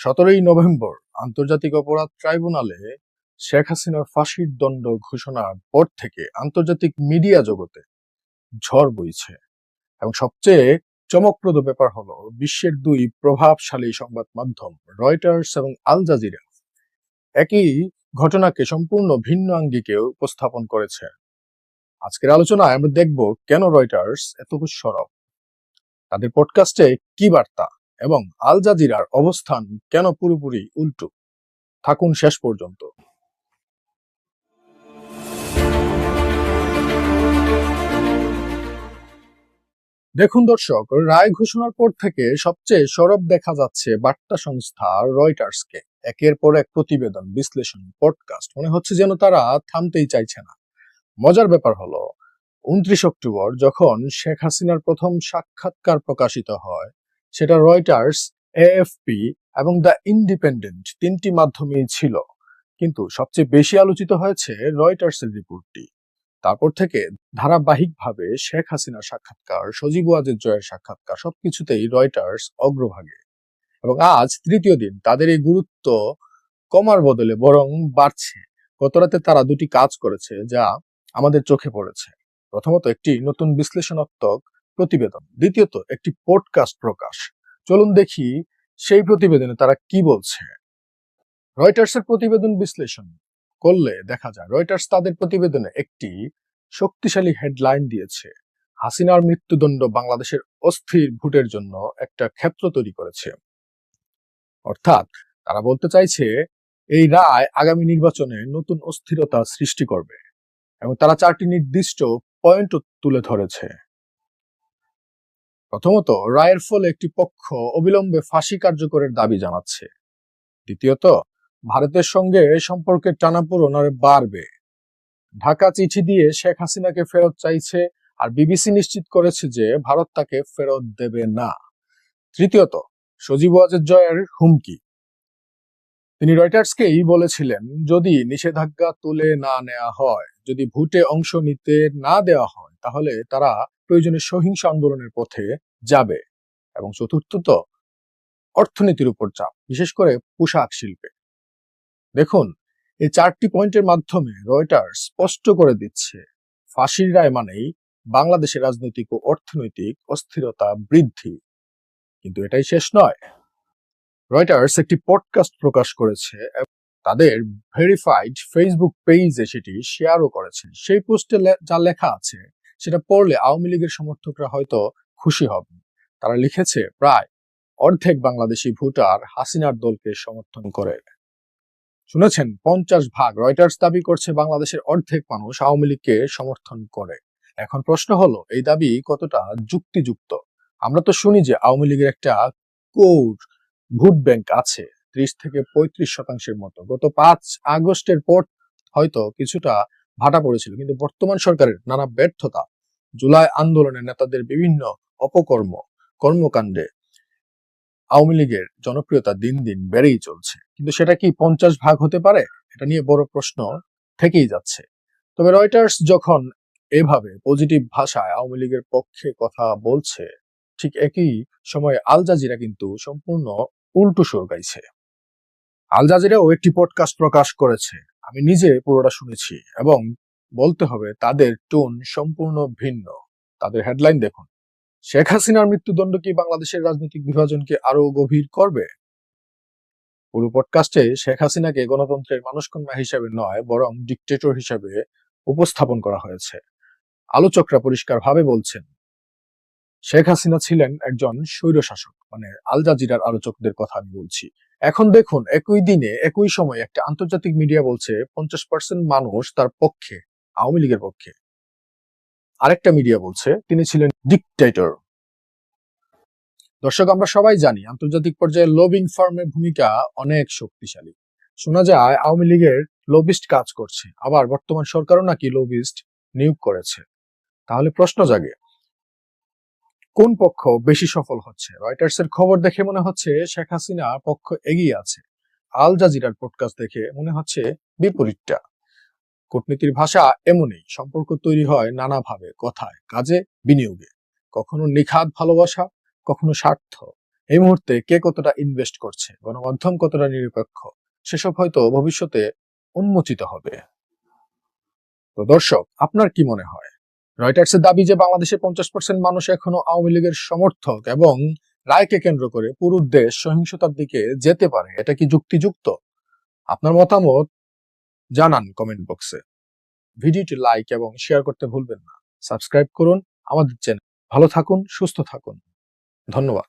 সতেরোই নভেম্বর আন্তর্জাতিক অপরাধ ট্রাইব্যুনালে শেখ হাসিনার ফাঁসির দণ্ড ঘোষণার পর থেকে আন্তর্জাতিক মিডিয়া জগতে ঝড় বইছে। এবং সবচেয়ে চমকপ্রদ ব্যাপার হলো, বিশ্বের দুই প্রভাবশালী সংবাদ মাধ্যম, রয়টার্স এবং আল জাজিরা, একই ঘটনাকে সম্পূর্ণ ভিন্ন আঙ্গিকে উপস্থাপন করেছে। আজকের আলোচনায় আমরা দেখব কেন রয়টার্স এত সরব তাদের পডকাস্টে কি বার্তা? এবং আল জাজিরার অবস্থান কেন পুরোপুরি উল্টো? থাকুন শেষ পর্যন্ত। দেখুন দর্শক, রায় ঘোষণার পর থেকে সবচেয়ে সরব দেখা যাচ্ছে বার্তা সংস্থা রয়টার্সকে। একের পর এক প্রতিবেদন বিশ্লেষণ পডকাস্ট। মনে হচ্ছে যেন তারা থামতেই চাইছে না। মজার ব্যাপার হলো, উনত্রিশ অক্টোবর যখন শেখ হাসিনার প্রথম সাক্ষাৎকার প্রকাশিত হয় সেটা রয়টার্স এএফপি এবং দ্য ইন্ডিপেন্ডেন্ট তিনটি মাধ্যমেই ছিল। কিন্তু সবচেয়ে বেশি আলোচিত হয়েছে রয়টার্সের রিপোর্টটি। তারপর থেকে ধারাবাহিকভাবে শেখ হাসিনার সাক্ষাৎকার, সজীব ওয়াজের জয়ের সাক্ষাৎকার সবকিছুতেই রয়টার্স অগ্রভাগে। এবং আজ তৃতীয় দিন, তাদের এই গুরুত্ব কমার বদলে বরং বাড়ছে। গতরাতে তারা দুটি কাজ করেছে যা আমাদের চোখে পড়েছে। প্রথমত একটি নতুন বিশ্লেষণাত্মক প্রতিবেদন। দ্বিতীয়ত, একটি পডকাস্ট প্রকাশ। চলুন দেখি সেই প্রতিবেদনে তারা কি বলছে। রয়টার্সের প্রতিবেদন বিশ্লেষণ করলে দেখা যায়, রয়টার্স তাদের প্রতিবেদনে একটি শক্তিশালী হেডলাইন দিয়েছে। হাসিনার মৃত্যুদণ্ড বাংলাদেশের অস্থির ভোটের জন্য একটা ক্ষেত্র তৈরি করেছে। অর্থাৎ, তারা বলতে চাইছে, এই রায় আগামী নির্বাচনে নতুন অস্থিরতা সৃষ্টি করবে এবং তারা চারটি নির্দিষ্ট পয়েন্ট তুলে ধরেছে। প্রথমত, রায়ের ফলে একটি পক্ষ অবিলম্বে ফাঁসি কার্যকরের দাবি জানাচ্ছে। দ্বিতীয়ত, ভারতের সঙ্গে সম্পর্কের টানাপোড়ন আর বাড়বে। ঢাকা চিঠি দিয়ে শেখ হাসিনাকে ফেরত চাইছে আর বিবিসি নিশ্চিত করেছে যে ভারত তাকে ফেরত দেবে না। তৃতীয়ত, সজীব ওয়াজের জয়ের হুমকি। তিনি রয়টার্সকেই বলেছিলেন, যদি নিষেধাজ্ঞা তুলে না নেওয়া হয়, যদি ভোটে অংশ নিতে না দেওয়া হয়, তাহলে তারা প্রয়োজনে সহিংস আন্দোলনের পথে যাবে এবং চতুর্থত অর্থনীতির উপর চাপ, বিশেষ করে পোশাক শিল্পে। দেখুন, এই চারটি পয়েন্টের মাধ্যমে রয়টার্স স্পষ্ট করে দিচ্ছে, ফাঁসির রায় মানেই বাংলাদেশের রাজনৈতিক ও অর্থনৈতিক অস্থিরতা বৃদ্ধি। কিন্তু এটাই শেষ নয়। রয়টার্স একটি পডকাস্ট প্রকাশ করেছে তাদের ভেরিফাইড ফেসবুক পেজে সেটি শেয়ারও করেছে। সেই পোস্টে যা লেখা আছে, সেটা পড়লে আওয়ামী লীগের সমর্থকরা হয়তো খুশি হবেন। তারা লিখেছে, প্রায় অর্ধেক বাংলাদেশি ভোটার হাসিনার দলকে সমর্থন করে। শুনেছেন, পঞ্চাশ ভাগ রয়টার্স দাবি করছে বাংলাদেশের অর্ধেক মানুষ আওয়ামী লীগকে সমর্থন করে। এখন প্রশ্ন হলো, এই দাবি কতটা যুক্তিযুক্ত? আমরা তো শুনি যে আওয়ামী লীগের একটা কোর ভোট ব্যাংক আছে, ত্রিশ থেকে পঁয়ত্রিশ শতাংশের মতো। গত পাঁচ আগস্টের পর হয়তো কিছুটা ভাটা পড়েছিল, কিন্তু বর্তমান সরকারের নানা ব্যর্থতা জুলাই আন্দোলনের নেতাদের বিভিন্ন অপকর্ম, কর্মকাণ্ডে আওয়ামী লীগের জনপ্রিয়তা দিন দিন বেড়েই চলছে। কিন্তু সেটা কি পঞ্চাশ ভাগ হতে পারে? এটা নিয়ে বড় প্রশ্ন থেকেই যাচ্ছে। তবে রয়টার্স যখন এভাবে পজিটিভ ভাষায় আওয়ামী লীগের পক্ষে কথা বলছে, ঠিক একই সময়ে আল জাজিরা কিন্তু সম্পূর্ণ উল্টো সুর গাইছে। আল জাজিরাও একটি পডকাস্ট প্রকাশ করেছে। আমি নিজে পুরোটা শুনেছি এবং বলতে হবে, তাদের টোন সম্পূর্ণ ভিন্ন। তাদের হেডলাইন দেখুন। শেখ হাসিনার মৃত্যুদণ্ড কি বাংলাদেশের রাজনৈতিক বিভাজনকে আরও গভীর করবে? পুরো পডকাস্টে শেখ হাসিনাকে গণতন্ত্রের মানুষকন্যা হিসেবে নয়, বরং ডিকটেটর হিসেবে উপস্থাপন করা হয়েছে। আলোচকরা পরিষ্কারভাবে বলছেন, শেখ হাসিনা ছিলেন একজন স্বৈরশাসক মানে আল জাজিরার আলোচকদের কথা আমি বলছি। এখন দেখুন, একই দিনে, একই সময় একটা আন্তর্জাতিক মিডিয়া বলছে, পঞ্চাশ পার্সেন্ট মানুষ তার পক্ষে আওয়ামী লীগের পক্ষে। আরেকটা মিডিয়া বলছে, তিনি ছিলেন ডিকটেটর দর্শক, আমরা সবাই জানি আন্তর্জাতিক পর্যায়ে লবিং ফার্মের ভূমিকা অনেক শক্তিশালী। শোনা যায়, আওয়ামী লীগের লবিস্ট কাজ করছে, আবার বর্তমান সরকারও নাকি লবিস্ট নিয়োগ করেছে। তাহলে প্রশ্ন জাগে, কোন পক্ষ বেশি সফল হচ্ছে? রয়টার্স এর খবর দেখে মনে হচ্ছে শেখ হাসিনা পক্ষ এগিয়ে আছে। আল জাজিরার পডকাস্ট দেখে মনে হচ্ছে বিপরীতটা। কূটনীতির ভাষা এমনই, সম্পর্ক তৈরি হয় নানাভাবে, কথায়, কাজে, বিনিয়োগে। কখনো নিখাত ভালোবাসা, কখনো স্বার্থ। এই মুহূর্তে কে কতটা ইনভেস্ট করছে, গণমাধ্যম কতটা নিরপেক্ষ, সেসব হয়তো ভবিষ্যতে উন্মোচিত হবে। তো দর্শক, আপনার কি মনে হয়? রয়টার্সের দাবি যে বাংলাদেশের পঞ্চাশ পার্সেন্ট মানুষ এখনও আওয়ামী লীগের সমর্থক এবং রায়কে কেন্দ্র করে পুরো দেশ সহিংসতার দিকে যেতে পারে, এটা কি যুক্তিযুক্ত? আপনার মতামত? জানান কমেন্ট বক্সে ভিডিওটি লাইক এবং শেয়ার করতে ভুলবেন না। সাবস্ক্রাইব করুন আমাদের চ্যানেল ভালো থাকুন, সুস্থ থাকুন। ধন্যবাদ।